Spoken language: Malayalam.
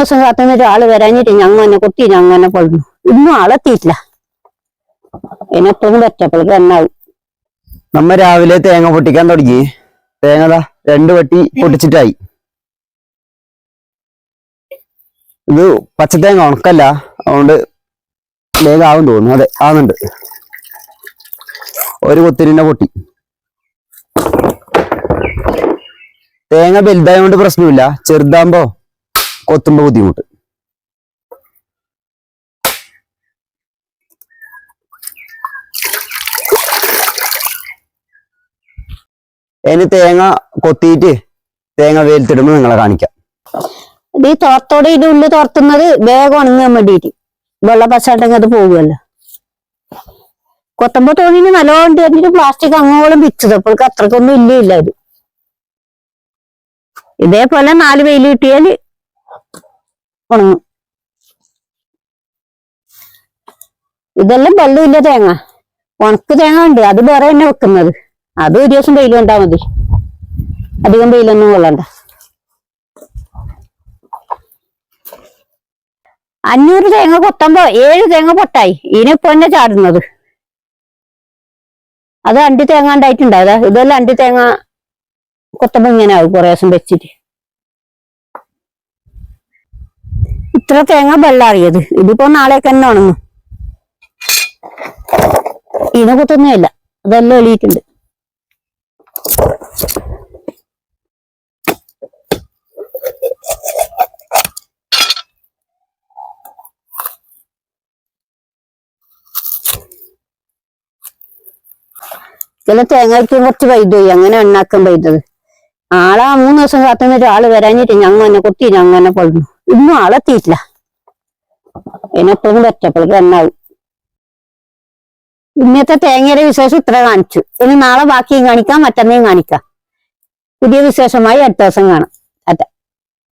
ദിവസം കാത്തുന്ന ആൾ വരാഞ്ഞിട്ട് ഞങ്ങൾ തന്നെ കൊത്തി ഞങ്ങൾ തന്നെ കൊള്ളുന്നു ഇന്നും ആളെത്തിയിട്ടില്ല എന്നെപ്പോഴും പറ്റപ്പോഴേക്ക് എണ്ണാവും നമ്മ രാവിലെ തേങ്ങ പൊട്ടിക്കാൻ തുടങ്ങി. തേങ്ങ രണ്ട് വട്ടി പൊട്ടിച്ചിട്ടായി. ഇത് പച്ചത്തേങ്ങ ഉണക്കല്ല. അതുകൊണ്ട് വേഗം ആവും തോന്നുന്നു. അതെ ആവുന്നുണ്ട്. ഒരു കുത്തിരിന്റെ പൊട്ടി. തേങ്ങ വലുതായതുകൊണ്ട് പ്രശ്നമില്ല. ചെറുതാകുമ്പോ കൊത്തുമ്പോ ബുദ്ധിമുട്ട്. ഇനി തേങ്ങ കൊത്തിയിട്ട് തേങ്ങ വെയിലത്തിടുമ്പോ നിങ്ങളെ കാണിക്കാം. ഈ തോർത്തോടെ ഇത് ഉള്ളിൽ തോർത്തുന്നത് വേഗം ഉണങ്ങാൻ വേണ്ടിയിട്ട്. വെള്ള അത് പോകുമല്ലോ കൊത്തുമ്പോ തോന്നിന് നല്ലോണം എന്നിട്ട് പ്ലാസ്റ്റിക് അങ്ങോളം വിച്ചത് അപ്പോഴേക്ക് അത്രക്കൊന്നും ഇല്ല ഇല്ല ഇത്. ഇതേപോലെ നാല് വെയിൽ കിട്ടിയാൽ ഉണങ്ങും. ഇതെല്ലാം വെള്ളമില്ല തേങ്ങ. ഉണക്ക് തേങ്ങ ഉണ്ട് അത് വേറെ തന്നെ വെക്കുന്നത്. അത് ഒരു ദിവസം വെയിൽ കണ്ടാ മതി. അധികം വെയിലൊന്നും കൊള്ളണ്ട. അഞ്ഞൂറ് തേങ്ങ കൊത്തുമ്പോ ഏഴ് തേങ്ങ പൊട്ടായി. ഇതിനിപ്പോ തന്നെ ചാടുന്നത്. അത് അണ്ടി തേങ്ങ ഉണ്ടായിട്ടുണ്ടായതാ ഇതെല്ലാം അണ്ടി തേങ്ങ കൊത്തുമ്പോ ഇങ്ങനെ ആവും കുറെ ദിവസം വെച്ചിട്ട്. ഇത്ര തേങ്ങ വെള്ളം അറിയത്. ഇതിപ്പോ നാളേക്ക് തന്നെ ഉണങ്ങും ഇതിനെ കുത്തൊന്നുമില്ല അതെല്ലാം എളിയിട്ടുണ്ട് ചില തേങ്ങയ്ക്ക് കുറച്ച് വൈദ്യുതി അങ്ങനെ എണ്ണാക്കാൻ വൈദ്യുത് ആളാ മൂന്ന് ദിവസം കാത്തു നിന്നിട്ട് ആൾ വരാഞ്ഞിട്ട് ഞങ്ങൾ തന്നെ കൊത്തി ഞങ്ങൾ തന്നെ കൊള്ളുന്നു ഇന്നും ആളെത്തിയിട്ടില്ല എന്നെപ്പോഴും പറ്റപ്പോഴും എന്നാവും ഇന്നത്തെ തേങ്ങയുടെ വിശേഷം ഇത്ര കാണിച്ചു. ഇനി നാളെ ബാക്കിയും കാണിക്കാം മറ്റന്നേയും കാണിക്കാം. പുതിയ വിശേഷമായി അടുത്ത ദിവസം കാണാം.